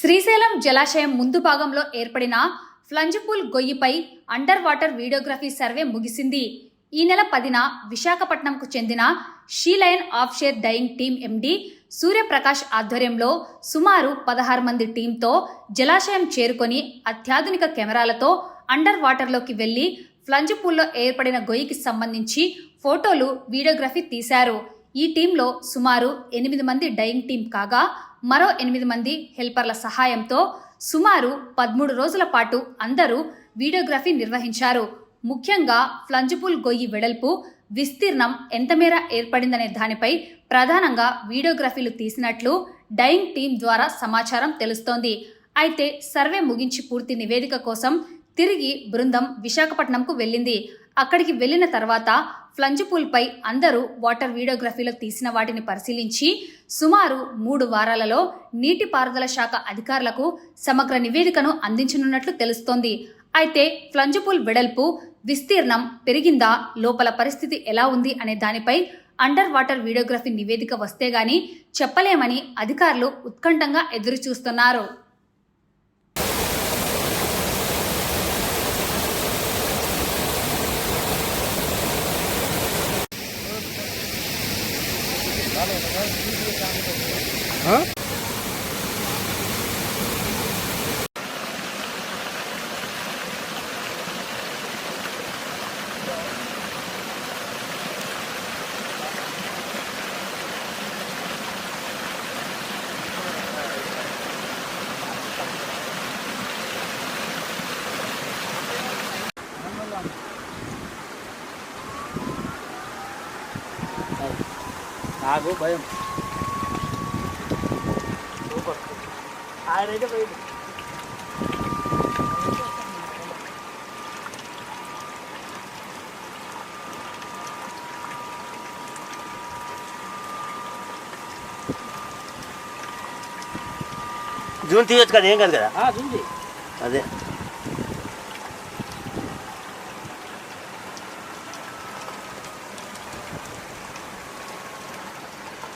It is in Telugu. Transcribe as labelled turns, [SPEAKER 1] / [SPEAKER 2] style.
[SPEAKER 1] శ్రీశైలం జలాశయం ముందు భాగంలో ఏర్పడిన ఫ్లంజిపూల్ గొయ్యిపై అండర్ వాటర్ వీడియోగ్రఫీ సర్వే ముగిసింది. ఈ నెల పదిన విశాఖపట్నంకు చెందిన Sea Lion offshore diving team MD Suryaprakash ఆధ్వర్యంలో సుమారు పదహారు మంది టీంతో జలాశయం చేరుకొని అత్యాధునిక కెమెరాలతో అండర్ వాటర్లోకి వెళ్ళి ఫ్లంజిపూల్లో ఏర్పడిన గొయ్యికి సంబంధించి ఫోటోలు వీడియోగ్రఫీ తీశారు. ఈ టీంలో సుమారు ఎనిమిది మంది డయింగ్ టీం కాగా మరో ఎనిమిది మంది హెల్పర్ల సహాయంతో సుమారు పదమూడు రోజుల పాటు అందరూ వీడియోగ్రఫీ నిర్వహించారు. ముఖ్యంగా ఫ్లంజిపూల్ గొయ్యి వెడల్పు విస్తీర్ణం ఎంత మేర ఏర్పడిందనే దానిపై ప్రధానంగా వీడియోగ్రఫీలు తీసినట్లు డైయింగ్ టీం ద్వారా సమాచారం తెలుస్తోంది. అయితే సర్వే ముగించి పూర్తి నివేదిక కోసం తిరిగి బృందం విశాఖపట్నంకు వెళ్ళింది. అక్కడికి వెళ్ళిన తర్వాత ఫ్లంజిపూల్పై అందరూ వాటర్ వీడియోగ్రఫీలో తీసిన వాటిని పరిశీలించి సుమారు మూడు వారాలలో నీటిపారుదల శాఖ అధికారులకు సమగ్ర నివేదికను అందించనున్నట్లు తెలుస్తోంది. అయితే ఫ్లంజిపూల్ వెడల్పు విస్తీర్ణం పెరిగిందా లోపల పరిస్థితి ఎలా ఉంది అనే దానిపై అండర్ వాటర్ వీడియోగ్రఫీ నివేదిక వస్తే గాని చెప్పలేమని అధికారులు ఉత్కంఠంగా ఎదురుచూస్తున్నారు.
[SPEAKER 2] 어? Oh. ఆగు భయం ఆడైతే భయం
[SPEAKER 3] జూన్ తీయొచ్చు కదా ఏం కాదు కదా అదే